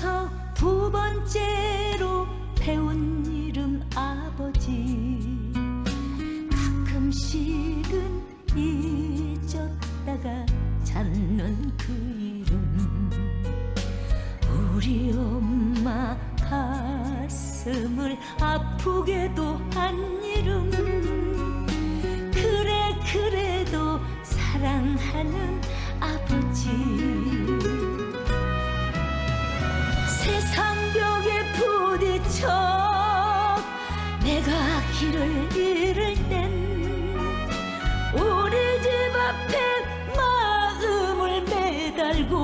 태어나서 두 번째로 배운 이름 아버지. 가끔씩은 잊었다가 찾는 그 이름. 우리 엄마 가슴을 아프게도 한 이름. 그래 그래도 사랑하는 아버지 길을 잃을 땐 우리 집 앞에 마음을 매달고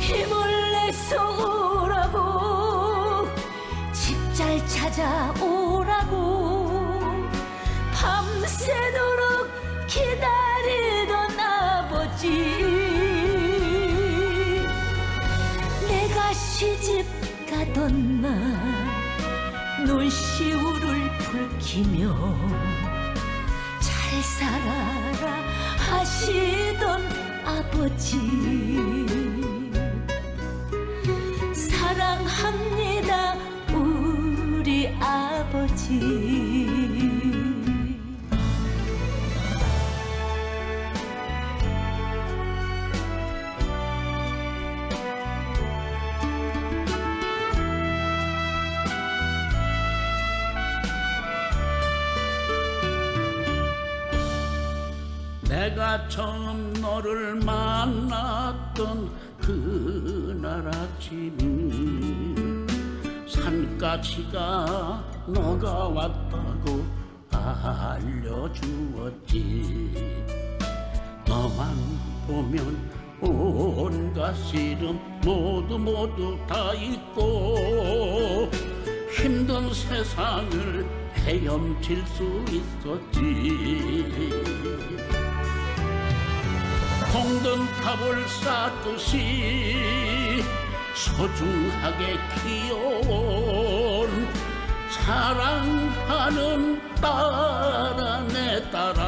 힘을 내서 오라고 집 잘 찾아오라고 밤새도록 기다리던 아버지. 내가 시집 가던 날 눈시울을 붉히며 잘 살아라 하시던 아버지 내가 처음 너를 만났던 그날 아침 산까지가 너가 왔다고 알려주었지. 너만 보면 온갖 시름 모두 모두 다 잊고 힘든 세상을 헤엄칠 수 있었지 공든 탑을 쌓듯이 소중하게 키워온 사랑하는 딸아 내 딸아.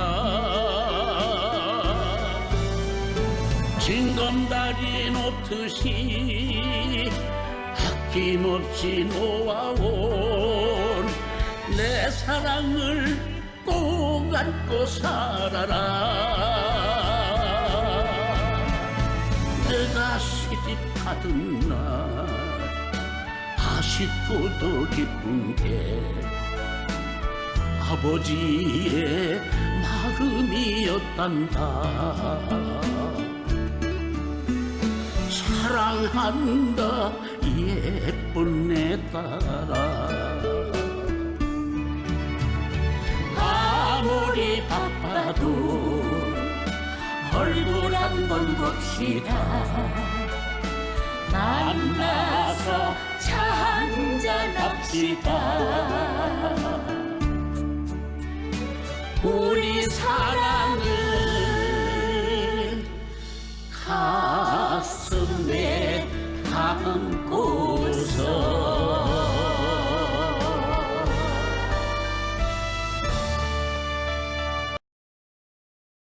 징검다리 놓듯이 아낌없이 놓아온 내 사랑을 꼭 안고 살아라 시집 가던 날 아쉽고도 기쁜 게 아버지의 마음이었단다. 사랑한다 예쁜 내 딸아. 아무리 바빠도 얼굴 한 번 봅시다 만나서 차 한잔 합시다